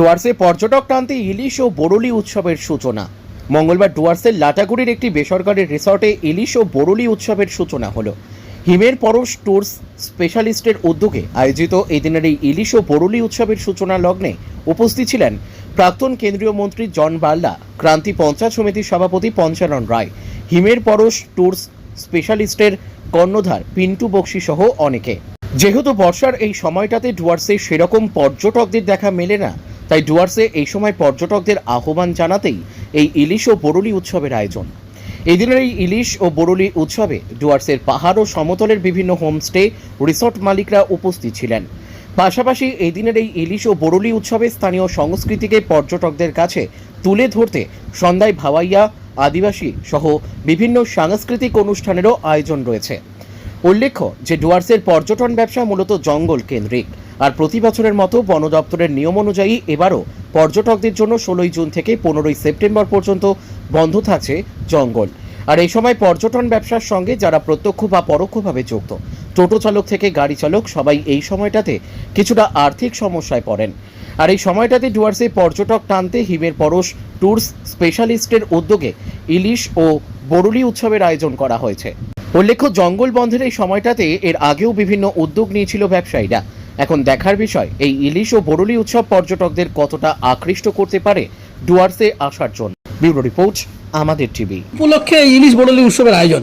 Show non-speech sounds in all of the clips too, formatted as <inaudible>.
ডুয়ার্সে পর্যটক টানতে ইলিশ ও বরলি উৎসবের সূচনা। মঙ্গলবার ডুয়ার্সের লাটাগুড়ির একটি বেসরকারি রিসর্টে ইলিশ ও বরলি উৎসবের সূচনা হলো। হিমের পরশ ট্যুরস স্পেশালিস্টের উদ্যোগে আয়োজিত এই দিনের এই ইলিশ ও বরলি উৎসবের সূচনা লগ্নে উপস্থিত ছিলেন প্রাক্তন কেন্দ্রীয় মন্ত্রী জন বার্লা ক্রান্তি পঞ্চায়েত সমিতির সভাপতি পঞ্চানন রায়, হিমের পরশ ট্যুরস স্পেশালিস্টের কর্ণধার পিন্টু বক্সি সহ অনেকে। যেহেতু বর্ষার এই সময়টাতে ডুয়ার্সে সেরকম পর্যটকদের দেখা মেলে না তাই ডুয়ার্সে এই সময় পর্যটকদের আহ্বান জানাতেই এই ইলিশ ও বরলি উৎসবের আয়োজন। এই দিনের এই ইলিশ ও বরলি উৎসবে ডুয়ার্সের পাহাড় ও সমতলের বিভিন্ন হোমস্টে রিসর্ট মালিকরা উপস্থিত ছিলেন। পাশাপাশি এই দিনের এই ইলিশ ও বরলি উৎসবে স্থানীয় সংস্কৃতিকে পর্যটকদের কাছে তুলে ধরতে সন্ধ্যায় ভাওয়াইয়া, আদিবাসী সহ বিভিন্ন সাংস্কৃতিক অনুষ্ঠানেরও আয়োজন রয়েছে। উল্লেখ্য যে ডুয়ার্সের পর্যটন ব্যবসা মূলত জঙ্গল কেন্দ্রিক। আর প্রতি বছরের মতো বন দপ্তরের নিয়ম অনুযায়ী এবারও পর্যটকদের জন্য ষোলোই জুন থেকে পনেরোই সেপ্টেম্বর পর্যন্ত বন্ধ থাকছে জঙ্গল। আর এই সময় পর্যটন ব্যবসার সঙ্গে যারা প্রত্যক্ষ বা পরোক্ষভাবে যুক্ত, টোটো চালক থেকে গাড়ি চালক সবাই এই সময়টাতে কিছুটা আর্থিক সমস্যায় পড়েন। আর এই সময়টাতে ডুয়ার্সে পর্যটক টানতে হিমের পরশ, ট্যুরস স্পেশালিস্টের উদ্যোগে ইলিশ ও বরুলি উৎসবের আয়োজন করা হয়েছে। উল্লেখ্য, জঙ্গল বন্ধের এই সময়টাতে এর আগেও বিভিন্ন উদ্যোগ নিয়েছিল ব্যবসায়ীরা। এখন দেখার বিষয় এই ইলিশ ও বরুলি উৎসব পর্যটকদের কতটা আকৃষ্ট করতে পারে ডুয়ার্সে আসার জন্য। ব্যুরো রিপোর্ট আমাদের টিভি। উপলক্ষে ইলিশ বড়লি উৎসবের আয়োজন।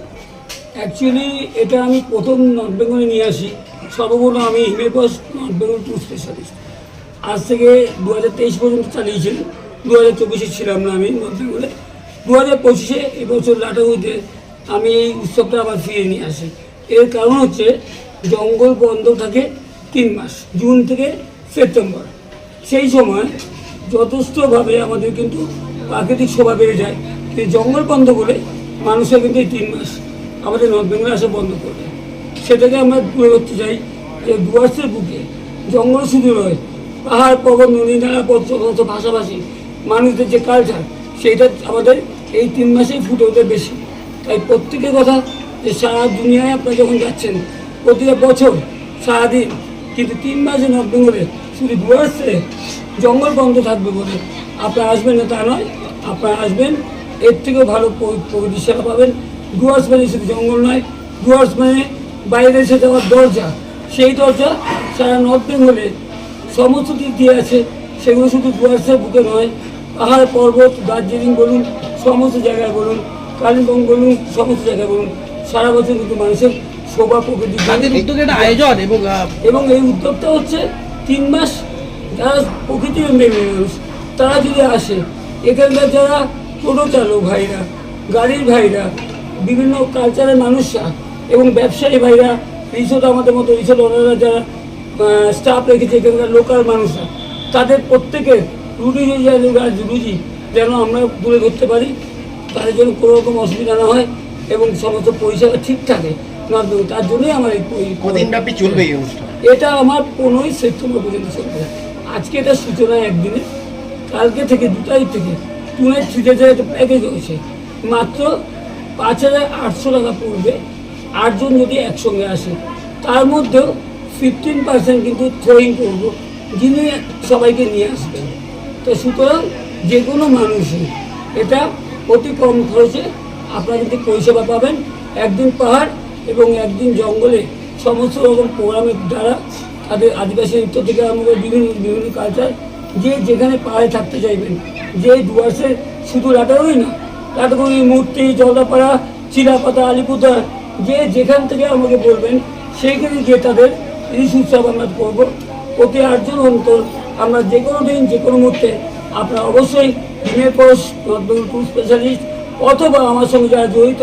অ্যাকচুয়ালি এটা আমি প্রথম নর্থ বেঙ্গলে নিয়ে আসি। সর্বপ্রথম আমি হিমেকস নর্থ বেঙ্গল ট্যুর স্পেশালিস্ট। আজ থেকে দু হাজার তেইশ পর্যন্ত চালিয়েছিলাম দু হাজার চব্বিশে ছিলাম না আমি নর্থ বেঙ্গলে। দু হাজার পঁচিশে এবছর লাটাগুড়িতে আমি এই উৎসবটা আবার ফিরিয়ে নিয়ে আসি। এর কারণ হচ্ছে জঙ্গল বন্ধ থাকে তিন মাস, জুন থেকে সেপ্টেম্বর। সেই সময় যথেষ্টভাবে আমাদের কিন্তু প্রাকৃতিক শোভা বেড়ে যায়। কিন্তু জঙ্গল বন্ধ করে মানুষের কিন্তু এই তিন মাস আমাদের নর্থ বেঙ্গলে আসা বন্ধ করবে সেটাকে আমরা তুলে ধরতে চাই যে ডুয়ার্সের বুকে জঙ্গল শুধু নয়, পাহাড়, পর্বত, নদী, নালা পর্যন্ত ভাষাভাষী মানুষদের যে কালচার সেইটা আমাদের এই তিন মাসেই ফুটে ওঠে বেশি। তাই প্রত্যেকের কথা যে সারা দুনিয়ায় আপনারা যখন যাচ্ছেন, প্রতিটা বছর, সারাদিন কিন্তু তিন মাসে নর্থ বেঙ্গলে শুধু ডুয়ার্সে জঙ্গল বন্ধ থাকবে বলে। আপনারা আসবেন না তা নয়, আপনারা আসবেন। এর থেকেও ভালো প- প্রকৃতি সেবা পাবেন। ডুয়ার্স মানে শুধু জঙ্গল নয় ডুয়ার্স মানে বাইরে এসে যাওয়ার দরজা। সেই দরজা সারা নর্থ বেঙ্গলে সমস্ত দিক দিয়ে আছে। সেগুলো শুধু ডুয়ার্সের বুকে নয়, পাহাড়, পর্বত, দার্জিলিং বলুন, সমস্ত জায়গায় বলুন, কালিম্পং বলুন, সমস্ত জায়গায় বলুন, সারা বছর কিন্তু মানুষের শোভা প্রকৃতি তাদের উদ্যোগে একটা আয়োজন এবং এবং এই উদ্যোগটা হচ্ছে তিন মাস যারা প্রকৃতি মানুষ তারা যদি আসে এখানকার যারা টোটো চালক ভাইরা গাড়ির ভাইরা বিভিন্ন কালচারের মানুষরা এবং ব্যবসায়ী ভাইরা রিসোর্ট আমাদের মতো রিসোর্ট ওনারা যারা স্টাফ রেখেছে এখানকার লোকাল মানুষরা তাদের প্রত্যেকের রুটি রুজি রুজি যেন আমরা তুলে ধরতে পারি তাদের জন্য কোনো রকম অসুবিধা না হয় এবং সমস্ত পরিষেবা ঠিক থাকে। না তার জন্যই আমার এই এই- কদিনব্যাপী চলবে এই অনুষ্ঠান? এটা আমার পনেরোই সেপ্টেম্বর পর্যন্ত চলবে। আজকে এটা সূচনা একদিনে কালকে থেকে দু তারিখ থেকে টুনের থ্রিতে একটা প্যাকেজ হয়েছে। মাত্র পাঁচ হাজার আটশো টাকা পড়বে আটজন যদি একসঙ্গে আসে। তার মধ্যেও ফিফটিন পার্সেন্ট কিন্তু থ্রোয়িং করব যিনি সবাইকে নিয়ে আসবেন। তো সুতরাং যে কোনো মানুষই এটা অতি কম খরচে আপনারা কিন্তু পরিষেবা পাবেন। একদিন পাহাড় এবং একদিন জঙ্গলে সমস্ত রকম প্রোগ্রামের দ্বারা তাদের আদিবাসী নৃত্য থেকে আরম্ভ করে বিভিন্ন বিভিন্ন কালচার যে যেখানে পাহাড়ে থাকতে চাইবেন, যে ডুয়ার্সের শুধু লাটারই না লাটাগুড়ি মূর্তি, জলদাপাড়া, চিলাপাতা আলিপুরদার যে যেখান থেকে আমাকে বলবেন, সেইখানে গিয়ে তাদের ইলিশ উৎসব আমরা করব। প্রতি আটজন অন্তর আমরা যে কোনো দিন, যে কোনো মুহূর্তে আপনারা অবশ্যই পর স্পেশালিস্ট অথবা আমার সঙ্গে যারা জড়িত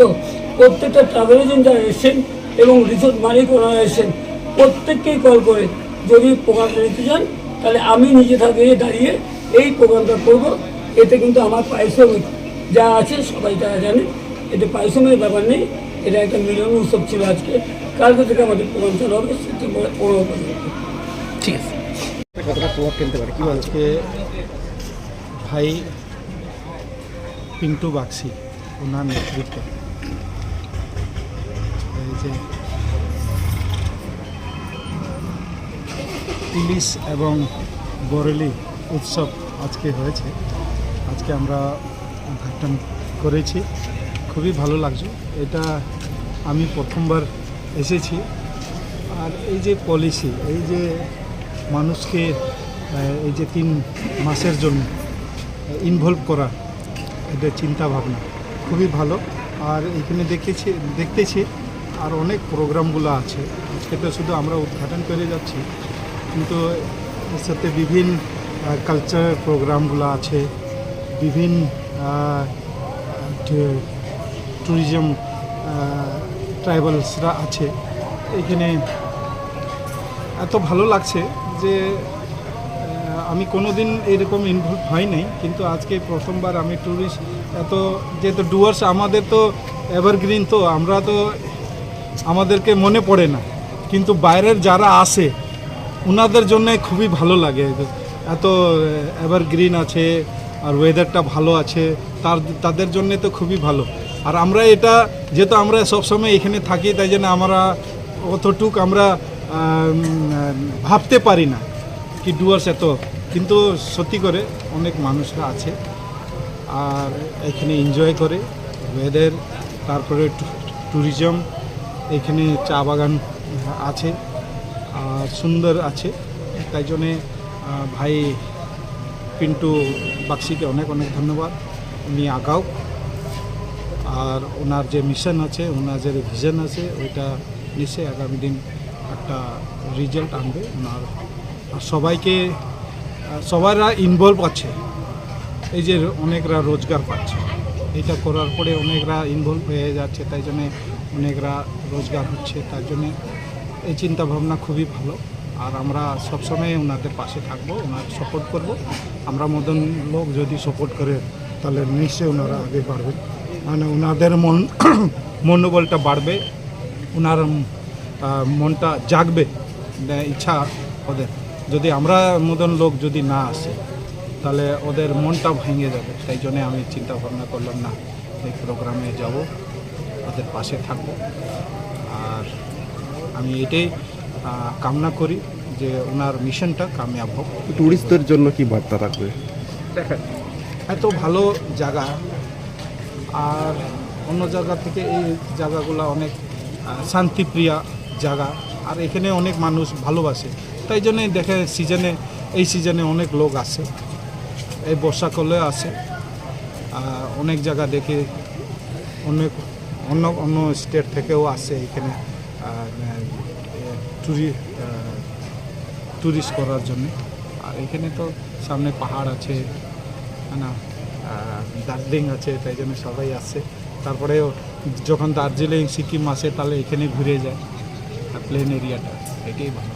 প্রত্যেকটা ট্রাভেল এজেন্ট যারা এসেছেন এবং রিসোর্ট মালিক ওনারা এসেছেন প্রত্যেককেই কল করে যদি প্রোগ্রামটা নিতে চান তাহলে আমি নিজে থাকিয়ে দাঁড়িয়ে এই প্রোগ্রামটা করব। এতে কিন্তু আমার পারিশ্রমিক যা আছে সবাই তারা জানে। এতে পারিশ্রমিকের ব্যাপার নেই এটা একটা মিলন উৎসব ছিল আজকে। কালকে থেকে আমাদের প্রোগ্রাম চালু হবে সেপ্টেম্বর পনেরো পর্যন্ত ঠিক আছে। আজকে ভাই পিন্টু বাক্সি ওনার নেতৃত্বে। ইলিশ এবং বরেলি উৎসব আজকে হয়েছে। আজকে আমরা উদ্ঘাটন করেছি। খুবই ভালো লাগছে। এটা আমি প্রথমবার এসেছি। আর এই যে পলিসি, এই যে মানুষকে এই যে তিন মাসের জন্য ইনভলভ করা, এটা চিন্তা ভাবনা খুবই ভালো। আর এখানে দেখেছি, দেখতেছি আর অনেক প্রোগ্রামগুলো আছে তো শুধু আমরা উদ্ঘাটন করে যাচ্ছি। কিন্তু এর সাথে বিভিন্ন কালচারাল প্রোগ্রামগুলো আছে, বিভিন্ন ট্যুরিজম ট্রাইবালসরা আছে। এখানে এত ভালো লাগছে যে আমি কোনো দিন এরকম ইনভলভ হয় নাই, কিন্তু আজকে প্রথমবার আমি ট্যুরিস্ট এত যেহেতু ডুয়ার্স আমাদের তো এভারগ্রিন তো আমরা তো আমাদেরকে মনে পড়ে না। কিন্তু বাইরের যারা আসে ওনাদের জন্য খুবই ভালো লাগে। এত এভারগ্রিন আছে, আর ওয়েদারটা ভালো আছে, তার, তাদের জন্য তো খুবই ভালো। আর আমরা এটা, যেহেতু আমরা সবসময় এখানে থাকি, তাই জন্য আমরা অতটুক আমরা ভাবতে পারি না কি ডুয়ার্স এত। কিন্তু সত্যি করে অনেক মানুষরা আছে, আর এখানে এনজয় করে ওয়েদার তারপরে ট্যুরিজম এখানে চা বাগান আছে, আর সুন্দর আছে। তাই জন্যে ভাই পিন্টু বাক্সিকে অনেক অনেক ধন্যবাদ। উনি আগাও। আর ওনার যে মিশন আছে, ওনার যে ভিশন আছে, ওইটা নিশ্চয়ই আগামী দিন একটা রেজাল্ট আনবে। ওনার, আর সবাইকে সবাইরা ইনভলভ আছে। এই যে অনেকরা রোজগার পাচ্ছে। এটা করার পরে অনেকরা ইনভলভ হয়ে যাচ্ছে। তাই জন্যে অনেকরা রোজগার হচ্ছে, তার জন্যে এই চিন্তা ভাবনা খুবই ভালো। আর আমরা সবসময় ওনাদের পাশে থাকব ওনার সাপোর্ট করব। আমরা মদন লোক যদি সাপোর্ট করে, তাহলে নিশ্চয়ই ওনারা আগে বাড়বে মানে ওনাদের মন, <coughs> মনোবলটা বাড়বে ওনার মনটা জাগবে ইচ্ছা ওদের। যদি আমরা মদন লোক যদি না আসে, তাহলে ওদের মনটা ভেঙে যাবে। তাই জন্যে আমি চিন্তা ভাবনা করলাম, না, এই প্রোগ্রামে যাব। ওদের পাশে থাকব। আর আমি এটাই কামনা করি যে ওনার মিশনটা কামিয়াব হোক। ট্যুরিস্টদের জন্য কি বার্তা দেখেন এত ভালো জায়গা আর অন্য জায়গা থেকে এই জায়গাগুলো অনেক শান্তিপ্রিয়া জায়গা আর এখানে অনেক মানুষ ভালোবাসে। তাই জন্যে দেখে সিজনে এই সিজনে অনেক লোক আসে এই বর্ষাকালে আসে অনেক জায়গা দেখে অনেক অন্য অন্য স্টেট থেকেও আসে এখানে ট্যুরি ট্যুরিস্ট করার জন্য। আর এখানে তো সামনে পাহাড় আছে না? দার্জিলিং আছে, তাই জন্য সবাই আসছে তারপরেও যখন দার্জিলিং, সিকিম আসে, তাহলে এখানে ঘুরে যায়। প্লেন এরিয়াটা এটাই ভালো।